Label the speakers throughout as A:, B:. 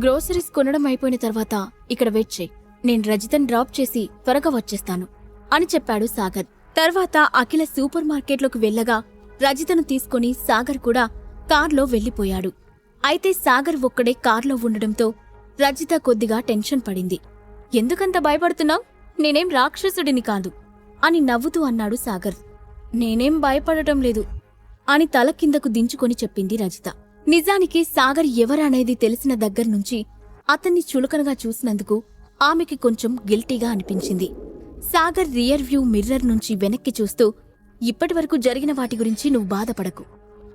A: Groceries కొనడం అయిపోయిన తర్వాత ఇక్కడ వెయిట్ చేయి. నేను రజితన్ డ్రాప్ చేసి త్వరగా వచ్చేస్తాను అని చెప్పాడు సాగర్. తర్వాత అఖిల సూపర్ మార్కెట్లోకి వెళ్ళగా రజితను తీసుకుని సాగర్ కూడా కార్లో వెళ్ళిపోయాడు. అయితే సాగర్ ఒక్కడే కార్లో ఉండడంతో రజిత కొద్దిగా టెన్షన్ పడింది. ఎందుకంత భయపడుతున్నావు? నేనేం రాక్షసుడిని కాదు అని నవ్వుతూ అన్నాడు సాగర్. నేనేం భయపడటం లేదు అని తల కిందకు దించుకొని చెప్పింది రజిత. నిజానికి సాగర్ ఎవరనేది తెలిసిన దగ్గర్నుంచి అతన్ని చులకనగా చూసినందుకు ఆమెకి కొంచెం గిల్టీగా అనిపించింది. సాగర్ రియర్ వ్యూ మిర్రర్ నుంచి వెనక్కి చూస్తూ ఇప్పటివరకు జరిగిన వాటి గురించి నువ్వు బాధపడకు.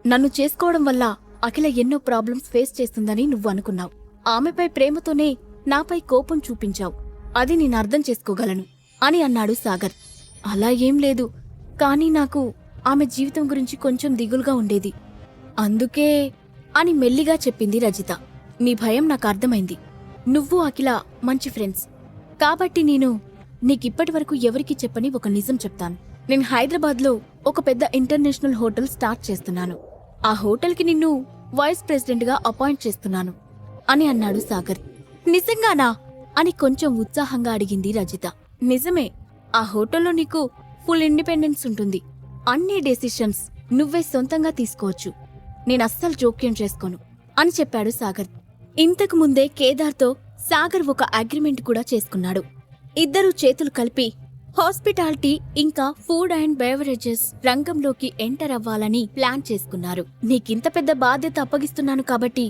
A: నన్ను చేసుకోవడం వల్ల అఖిల ఎన్నో ప్రాబ్లమ్స్ ఫేస్ చేస్తుందని నువ్వు అనుకున్నావు. ఆమెపై ప్రేమతోనే నాపై కోపం చూపించావు. అది నేను అర్థం చేసుకోగలను అని అన్నాడు సాగర్. అలా ఏం లేదు. కానీ నాకు ఆమె జీవితం గురించి కొంచెం దిగులుగా ఉండేది. అందుకే అని మెల్లిగా చెప్పింది రజిత. నీ భయం నాకు అర్థమైంది. నువ్వు అఖిల మంచి ఫ్రెండ్స్. కాబట్టి నేను నీకిప్పటివరకు ఎవరికి చెప్పని ఒక నిజం చెప్తాను. నేను హైదరాబాద్లో ఒక పెద్ద ఇంటర్నేషనల్ హోటల్ స్టార్ట్ చేస్తున్నాను. ఆ హోటల్కి నిన్ను వైస్ ప్రెసిడెంట్గా అపాయింట్ చేస్తున్నాను అని అన్నాడు సాగర్. నిజంగానా? అని కొంచెం ఉత్సాహంగా అడిగింది రజిత. నిజమే. ఆ హోటల్లో నీకు ఫుల్ ఇండిపెండెన్స్ ఉంటుంది. అన్ని డెసిషన్స్ నువ్వే సొంతంగా తీసుకోవచ్చు. నేను అస్సలు జోక్యం చేసుకోను అని చెప్పాడు సాగర్. ఇంతకు ముందే కేదార్తో సాగర్ ఒక అగ్రిమెంట్ కూడా చేసుకున్నాడు. ఇద్దరూ చేతులు కలిపి హాస్పిటాలిటీ ఇంకా ఫుడ్ అండ్ బెవరేజెస్ రంగంలోకి ఎంటర్ అవ్వాలని ప్లాన్ చేసుకున్నారు. నీకింత పెద్ద బాధ్యత అప్పగిస్తున్నాను కాబట్టి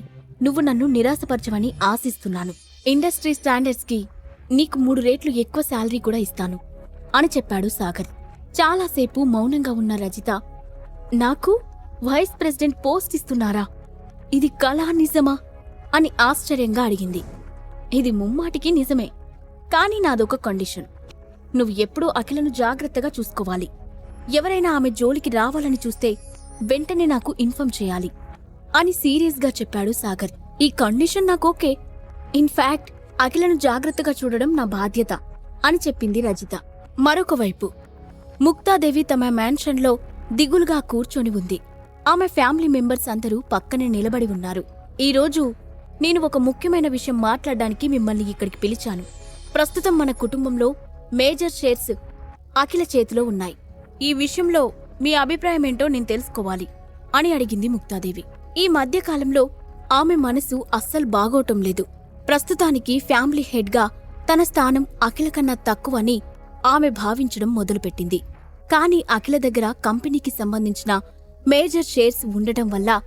A: నువ్వు నన్ను నిరాశపరచమని ఆశిస్తున్నాను. ఇండస్ట్రీ స్టాండర్డ్స్కి నీకు మూడు రేట్లు ఎక్కువ శాలరీ కూడా ఇస్తాను అని చెప్పాడు సాగర్. చాలాసేపు మౌనంగా ఉన్న రజిత నాకు వైస్ ప్రెసిడెంట్ పోస్ట్ ఇస్తున్నారా? ఇది కళా నిజమా? అని ఆశ్చర్యంగా అడిగింది. ఇది ముమ్మాటికి నిజమే. కానీ నాదొక కండిషన్. నువ్వు ఎప్పుడూ అఖిలను జాగ్రత్తగా చూసుకోవాలి. ఎవరైనా ఆమె జోలికి రావాలని చూస్తే వెంటనే నాకు ఇన్ఫామ్ చేయాలి అని సీరియస్గా చెప్పాడు సాగర్. ఈ కండిషన్ నాకు ఓకే. ఇన్ఫాక్ట్ అఖిలను జాగ్రత్తగా చూడడం నా బాధ్యత అని చెప్పింది రజిత. మరొక వైపు ముక్తాదేవి తమ మ్యాన్షన్లో దిగులుగా కూర్చొని ఉంది. ఆమె ఫ్యామిలీ మెంబర్స్ అందరూ పక్కనే నిలబడి ఉన్నారు. ఈరోజు నేను ఒక ముఖ్యమైన విషయం మాట్లాడడానికి మిమ్మల్ని ఇక్కడికి పిలిచాను. ప్రస్తుతం మన కుటుంబంలో మేజర్ షేర్స్ అఖిల చేతిలో ఉన్నాయి. ఈ విషయంలో మీ అభిప్రాయం ఏంటో నేను తెలుసుకోవాలి అని అడిగింది ముక్తాదేవి. ఈ మధ్యకాలంలో ఆమె మనసు అస్సలు బాగోటం లేదు. ప్రస్తుతానికి ఫ్యామిలీ హెడ్గా తన స్థానం అఖిల కన్నా తక్కువని ఆమె భావించడం మొదలుపెట్టింది. కానీ అఖిల దగ్గర కంపెనీకి సంబంధించిన మేజర్ షేర్స్ ఉండటం వల్ల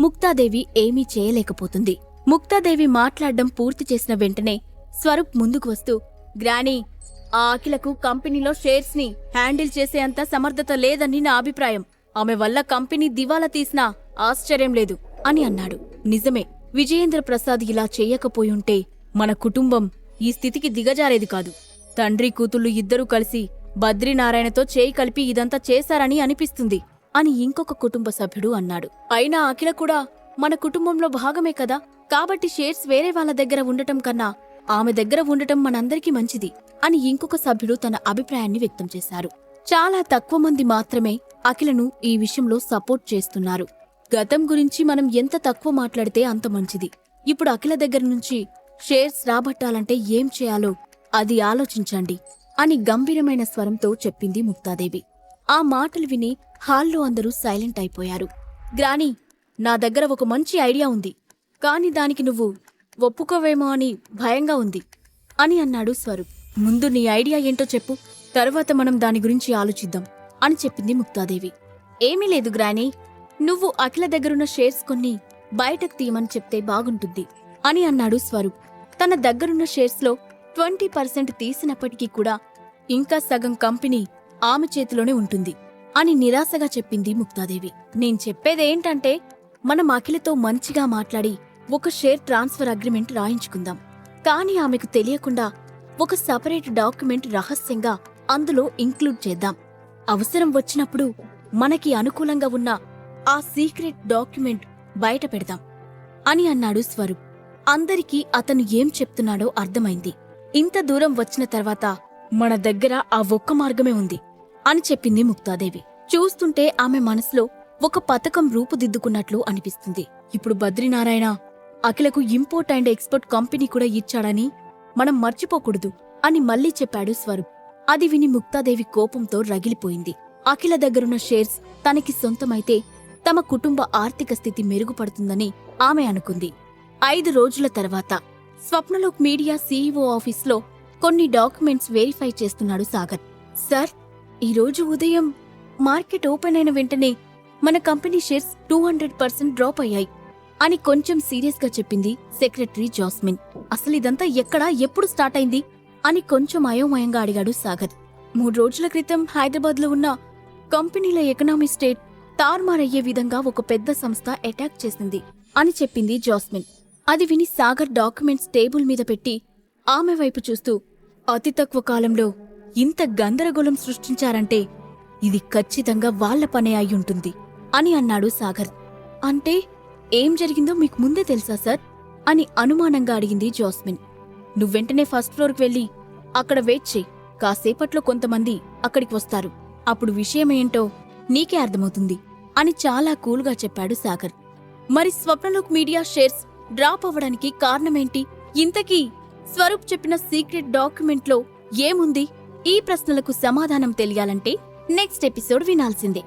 A: ముక్తాదేవి ఏమీ చేయలేకపోతుంది. ముక్తాదేవి మాట్లాడడం పూర్తి చేసిన వెంటనే స్వరూప్ ముందుకు వస్తూ గ్రానీ ఆ అఖిలకు కంపెనీలో షేర్స్ని హ్యాండిల్ చేసేంత సమర్థత లేదని నా అభిప్రాయం. ఆమె వల్ల కంపెనీ దివాలా తీసినా ఆశ్చర్యం లేదు అని అన్నాడు. నిజమే విజయేంద్ర ప్రసాద్ ఇలా చేయకపోయుంటే మన కుటుంబం ఈ స్థితికి దిగజారేది కాదు. తండ్రి కూతుళ్ళు ఇద్దరూ కలిసి బద్రీనారాయణతో చేయి కలిపి ఇదంతా చేశారని అనిపిస్తుంది. అని ఇంకొక కుటుంబ సభ్యుడు అన్నాడు. అయినా అఖిల కూడా మన కుటుంబంలో భాగమే కదా. కాబట్టి షేర్స్ వేరే వాళ్ళ దగ్గర ఉండటం కన్నా ఆమె దగ్గర ఉండటం మనందరికీ మంచిది అని ఇంకొక సభ్యుడు తన అభిప్రాయాన్ని వ్యక్తం చేశారు. చాలా తక్కువ మంది మాత్రమే అఖిలను ఈ విషయంలో సపోర్ట్ చేస్తున్నారు. గతం గురించి మనం ఎంత తక్కువ మాట్లాడితే అంత మంచిది. ఇప్పుడు అఖిల దగ్గర నుంచి షేర్స్ రాబట్టాలంటే ఏం చేయాలో అది ఆలోచించండి అని గంభీరమైన స్వరంతో చెప్పింది ముక్తాదేవి. ఆ మాటలు విని హాల్లో అందరూ సైలెంట్ అయిపోయారు. గ్రాని నా దగ్గర ఒక మంచి ఐడియా ఉంది. కాని దానికి నువ్వు ఒప్పుకోవేమో అని భయంగా ఉంది అని అన్నాడు స్వరూప్. ముందు నీ ఐడియా ఏంటో చెప్పు తర్వాత మనం దాని గురించి ఆలోచిద్దాం అని చెప్పింది ముక్తాదేవి. ఏమీ లేదు గ్రాని నువ్వు అఖిల దగ్గరున్న షేర్స్ కొన్ని బయటకు తీయమని చెప్తే బాగుంటుంది అని అన్నాడు స్వరూప్. తన దగ్గరున్న షేర్స్లో ట్వంటీ పర్సెంట్ తీసినప్పటికీ కూడా ఇంకా సగం కంపెనీ ఆమె చేతిలోనే ఉంటుంది. అని నిరాశగా చెప్పింది ముక్తాదేవి. నేను చెప్పేదేంటంటే మనం అఖిలతో మంచిగా మాట్లాడి ఒక షేర్ ట్రాన్స్ఫర్ అగ్రిమెంట్ రాయించుకుందాం. కానీ ఆమెకు తెలియకుండా ఒక సపరేట్ డాక్యుమెంట్ రహస్యంగా అందులో ఇంక్లూడ్ చేద్దాం. అవసరం వచ్చినప్పుడు మనకి అనుకూలంగా ఉన్న ఆ సీక్రెట్ డాక్యుమెంట్ బయట పెడదాం. అని అన్నాడు స్వరూప్. అందరికీ అతను ఏం చెప్తున్నాడో అర్థమైంది. ఇంత దూరం వచ్చిన తర్వాత మన దగ్గర ఆ ఒక్క మార్గమే ఉంది. అని చెప్పింది ముక్తాదేవి. చూస్తుంటే ఆమె మనసులో ఒక పథకం రూపుదిద్దుకున్నట్లు అనిపిస్తుంది. ఇప్పుడు బద్రీనారాయణ అఖిలకు ఇంపోర్ట్ అండ్ ఎక్స్పోర్ట్ కంపెనీ కూడా ఇచ్చాడని మనం మర్చిపోకూడదు అని మళ్ళీ చెప్పాడు స్వరూప్. అది విని ముక్తాదేవి కోపంతో రగిలిపోయింది. అఖిల దగ్గరున్న షేర్స్ తనకి సొంతమైతే తమ కుటుంబ ఆర్థిక స్థితి మెరుగుపడుతుందని ఆమె అనుకుంది. ఐదు రోజుల తర్వాత స్వప్నలోక్ మీడియా సీఈఓ ఆఫీస్లో కొన్ని డాక్యుమెంట్స్ వెరిఫై చేస్తున్నాడు సాగర్. సార్ ఈరోజు ఉదయం మార్కెట్ ఓపెన్ అయిన వెంటనే మన company shares two hundred percent drop అయ్యాయి అని కొంచెం సీరియస్గా చెప్పింది సెక్రటరీ జాస్మిన్. అసలు ఇదంతా ఎక్కడా ఎప్పుడు స్టార్ట్ అయింది అని కొంచెం అయోమయంగా అడిగాడు సాగర్. మూడు రోజుల క్రితం హైదరాబాద్లో ఉన్న కంపెనీల ఎకనామీ స్టేట్ తారుమారయ్యే విధంగా ఒక పెద్ద సంస్థ అటాక్ చేసింది అని చెప్పింది జాస్మిన్. అది విని సాగర్ డాక్యుమెంట్స్ టేబుల్ మీద పెట్టి ఆమె వైపు చూస్తూ అతి తక్కువ కాలంలో ఇంత గందరగోళం సృష్టించారంటే ఇది ఖచ్చితంగా వాళ్ళ పనే అయ్యుంటుంది అని అన్నాడు సాగర్. అంటే ఏం జరిగిందో మీకు ముందే తెలుసా సార్? అని అనుమానంగా అడిగింది జాస్మిన్. నువ్వెంటనే ఫస్ట్ ఫ్లోర్కి వెళ్ళి అక్కడ వెయిట్ చేయి కాసేపట్లో కొంతమంది అక్కడికి వస్తారు. అప్పుడు విషయమేంటో నీకే అర్థమవుతుంది అని చాలా కూల్గా చెప్పాడు సాగర్. మరి స్వప్నలోక్ మీడియా షేర్స్ డ్రాప్ అవ్వడానికి కారణమేంటి ఇంతకీ స్వరూప్ చెప్పిన సీక్రెట్ డాక్యుమెంట్లో ఏముంది? ఈ ప్రశ్నలకు సమాధానం తెలియాలంటే నెక్స్ట్ ఎపిసోడ్ వినాల్సిందే.